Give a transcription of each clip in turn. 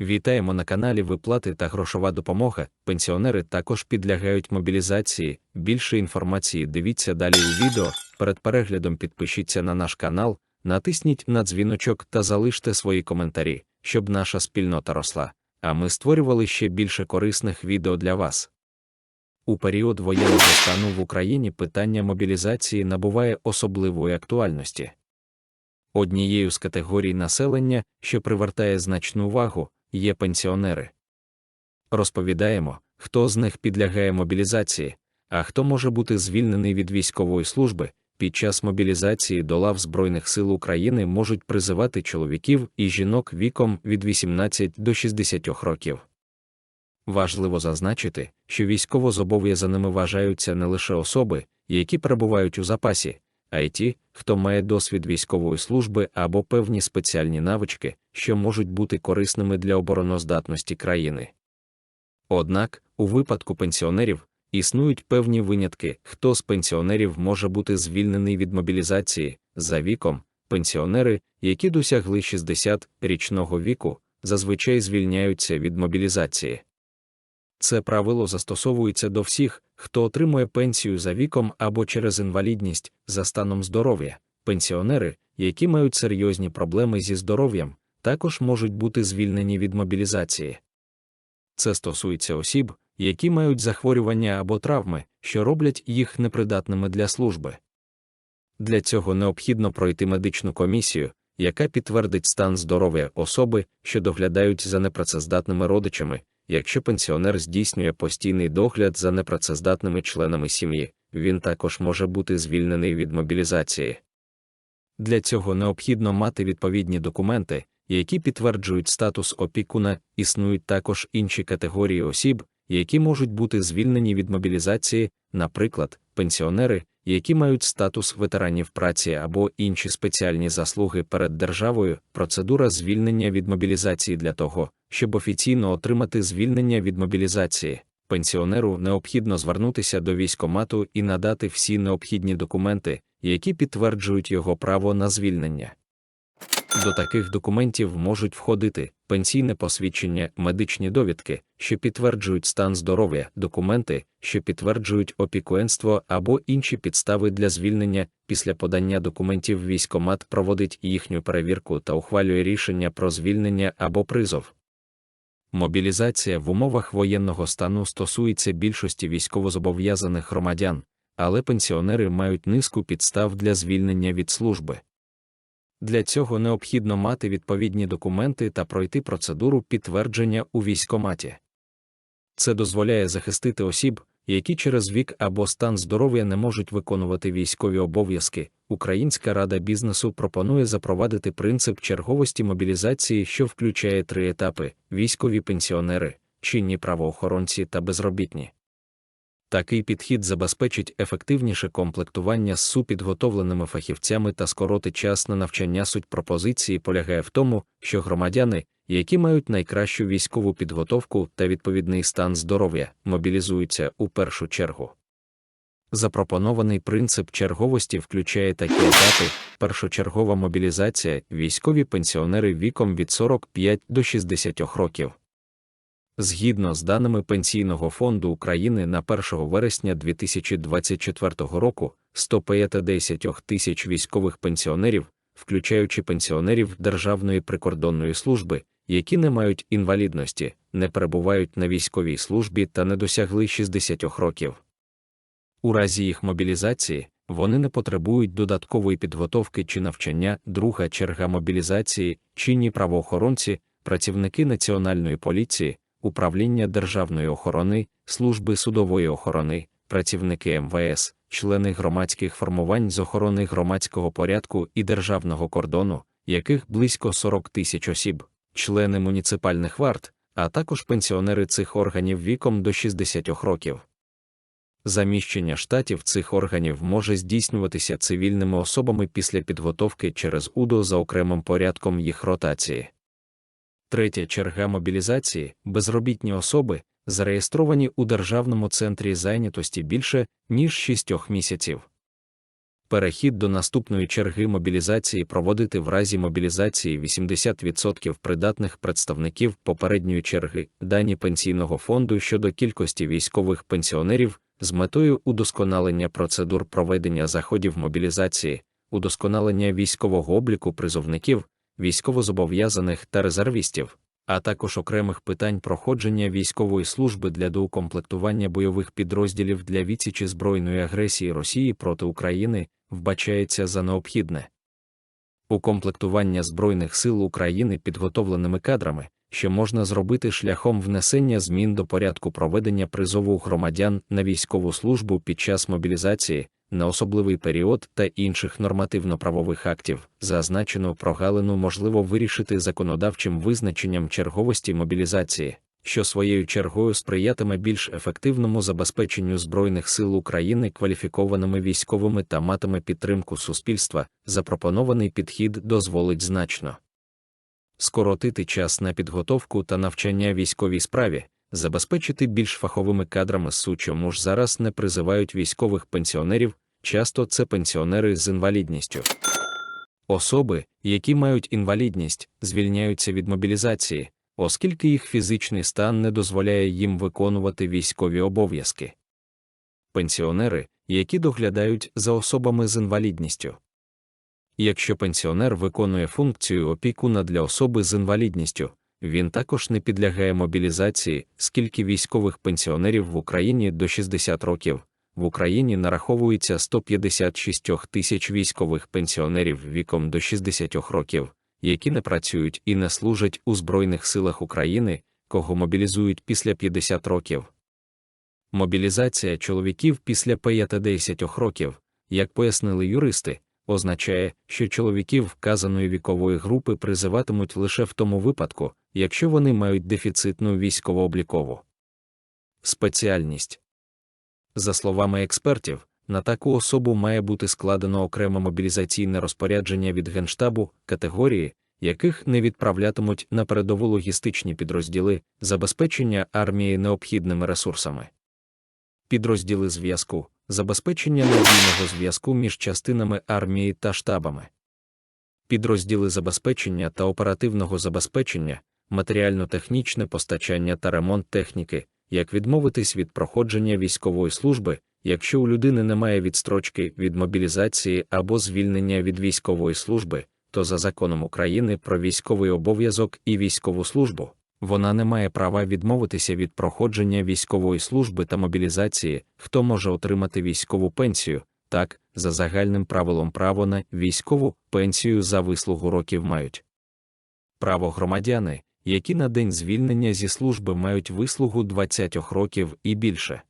Вітаємо на каналі Виплати та грошова допомога. Пенсіонери також підлягають мобілізації. Більше інформації дивіться далі у відео. Перед переглядом підпишіться на наш канал, натисніть на дзвіночок та залиште свої коментарі, щоб наша спільнота росла. А ми створювали ще більше корисних відео для вас. У період воєнного стану в Україні питання мобілізації набуває особливої актуальності. Однією з категорій населення, що привертає значну увагу, є пенсіонери. Розповідаємо, хто з них підлягає мобілізації, а хто може бути звільнений від військової служби. Під час мобілізації до лав Збройних сил України можуть призивати чоловіків і жінок віком від 18 до 60 років. Важливо зазначити, що військовозобов'язаними вважаються не лише особи, які перебувають у запасі, а й ті, хто має досвід військової служби або певні спеціальні навички, що можуть бути корисними для обороноздатності країни. Однак, у випадку пенсіонерів існують певні винятки, хто з пенсіонерів може бути звільнений від мобілізації за віком. Пенсіонери, які досягли 60-річного віку, зазвичай звільняються від мобілізації. Це правило застосовується до всіх, хто отримує пенсію за віком або через інвалідність за станом здоров'я. Пенсіонери, які мають серйозні проблеми зі здоров'ям, також можуть бути звільнені від мобілізації. Це стосується осіб, які мають захворювання або травми, що роблять їх непридатними для служби. Для цього необхідно пройти медичну комісію, яка підтвердить стан здоров'я особи, що доглядають за непрацездатними родичами, Якщо пенсіонер здійснює постійний догляд за непрацездатними членами сім'ї, він також може бути звільнений від мобілізації. Для цього необхідно мати відповідні документи, які підтверджують статус опікуна, існують також інші категорії осіб, які можуть бути звільнені від мобілізації, наприклад, пенсіонери, які мають статус ветеранів праці або інші спеціальні заслуги перед державою, процедура звільнення від мобілізації для того, щоб офіційно отримати звільнення від мобілізації. Пенсіонеру необхідно звернутися до військомату і надати всі необхідні документи, які підтверджують його право на звільнення. До таких документів можуть входити пенсійне посвідчення, медичні довідки, що підтверджують стан здоров'я, документи, що підтверджують опікуенство або інші підстави для звільнення. Після подання документів військомат проводить їхню перевірку та ухвалює рішення про звільнення або призов. Мобілізація в умовах воєнного стану стосується більшості військовозобов'язаних громадян, але пенсіонери мають низку підстав для звільнення від служби. Для цього необхідно мати відповідні документи та пройти процедуру підтвердження у військоматі. Це дозволяє захистити осіб, які через вік або стан здоров'я не можуть виконувати військові обов'язки. Українська рада бізнесу пропонує запровадити принцип черговості мобілізації, що включає три етапи: військові пенсіонери, чинні правоохоронці та безробітні. Такий підхід забезпечить ефективніше комплектування з супідготовленими фахівцями та скоротить час на навчання. Суть пропозиції полягає в тому, що громадяни, які мають найкращу військову підготовку та відповідний стан здоров'я, мобілізуються у першу чергу. Запропонований принцип черговості включає такі етапи: першочергова мобілізація, військові пенсіонери віком від 45 до 60 років. Згідно з даними Пенсійного фонду України на 1 вересня 2024 року 150 тисяч військових пенсіонерів, включаючи пенсіонерів Державної прикордонної служби, які не мають інвалідності, не перебувають на військовій службі та не досягли 60 років. У разі їх мобілізації вони не потребують додаткової підготовки чи навчання, друга черга мобілізації, чинні правоохоронці, працівники Національної поліції управління державної охорони, служби судової охорони, працівники МВС, члени громадських формувань з охорони громадського порядку і державного кордону, яких близько 40 тисяч осіб, члени муніципальних варт, а також пенсіонери цих органів віком до 60 років. Заміщення штатів цих органів може здійснюватися цивільними особами після підготовки через УДО за окремим порядком їх ротації. Третя черга мобілізації безробітні особи, зареєстровані у Державному центрі зайнятості більше, ніж 6 місяців. Перехід до наступної черги мобілізації проводити в разі мобілізації 80% придатних представників попередньої черги дані пенсійного фонду щодо кількості військових пенсіонерів з метою удосконалення процедур проведення заходів мобілізації, удосконалення військового обліку призовників, військовозобов'язаних та резервістів, а також окремих питань проходження військової служби для доукомплектування бойових підрозділів для відсічі збройної агресії Росії проти України вбачається за необхідне. Укомплектування Збройних сил України підготовленими кадрами, що можна зробити шляхом внесення змін до порядку проведення призову громадян на військову службу під час мобілізації, на особливий період та інших нормативно-правових актів, зазначену прогалину можливо вирішити законодавчим визначенням черговості мобілізації, що своєю чергою сприятиме більш ефективному забезпеченню Збройних сил України кваліфікованими військовими та матиме підтримку суспільства, запропонований підхід дозволить значно скоротити час на підготовку та навчання військовій справі, забезпечити більш фаховими кадрами су, чому ж зараз не призивають військових пенсіонерів, часто це пенсіонери з інвалідністю. Особи, які мають інвалідність, звільняються від мобілізації, оскільки їх фізичний стан не дозволяє їм виконувати військові обов'язки. Пенсіонери, які доглядають за особами з інвалідністю. Якщо пенсіонер виконує функцію опікуна для особи з інвалідністю, він також не підлягає мобілізації, скільки військових пенсіонерів в Україні до 60 років. В Україні нараховується 156 тисяч військових пенсіонерів віком до 60 років, які не працюють і не служать у Збройних силах України, кого мобілізують після 50 років. Мобілізація чоловіків після 50 років, як пояснили юристи, означає, що чоловіків вказаної вікової групи призиватимуть лише в тому випадку, якщо вони мають дефіцитну військово-облікову спеціальність. За словами експертів, на таку особу має бути складено окреме мобілізаційне розпорядження від Генштабу, категорії, яких не відправлятимуть на передову логістичні підрозділи забезпечення армії необхідними ресурсами. Підрозділи зв'язку, забезпечення надійного зв'язку між частинами армії та штабами, підрозділи забезпечення та оперативного забезпечення, матеріально-технічне постачання та ремонт техніки, як відмовитись від проходження військової служби, якщо у людини немає відстрочки від мобілізації або звільнення від військової служби, то за законом України про військовий обов'язок і військову службу вона не має права відмовитися від проходження військової служби та мобілізації, хто може отримати військову пенсію, так, за загальним правилом право на військову пенсію за вислугу років мають. Право громадяни, які на день звільнення зі служби мають вислугу 20 років і більше.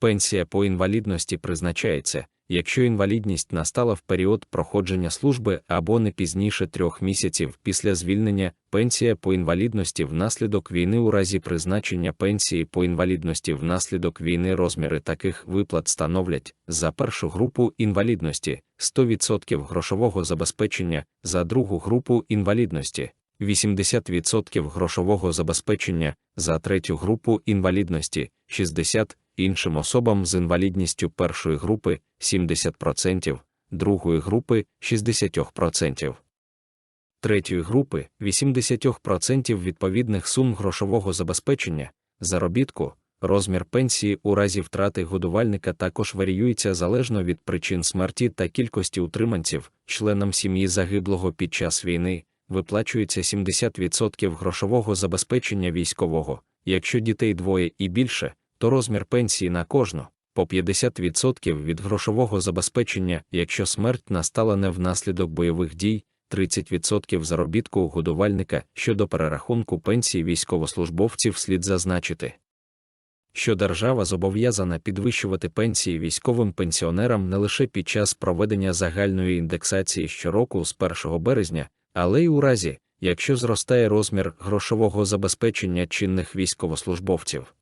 Пенсія по інвалідності призначається, якщо інвалідність настала в період проходження служби або не пізніше трьох місяців після звільнення, пенсія по інвалідності внаслідок війни у разі призначення пенсії по інвалідності внаслідок війни розміри таких виплат становлять за першу групу інвалідності 100% грошового забезпечення, за другу групу інвалідності. 80% грошового забезпечення за третю групу інвалідності, 60% іншим особам з інвалідністю першої групи 70%, другої групи 60%, третьої групи 80% відповідних сум грошового забезпечення, заробітку, розмір пенсії у разі втрати годувальника також варіюється залежно від причин смерті та кількості утриманців, членам сім'ї загиблого під час війни. Виплачується 70% грошового забезпечення військового, якщо дітей двоє і більше, то розмір пенсії на кожну по 50% від грошового забезпечення, якщо смерть настала не внаслідок бойових дій, 30% заробітку годувальника щодо перерахунку пенсії військовослужбовців слід зазначити. Що держава зобов'язана підвищувати пенсії військовим пенсіонерам не лише під час проведення загальної індексації щороку з 1 березня, але й у разі, якщо зростає розмір грошового забезпечення чинних військовослужбовців.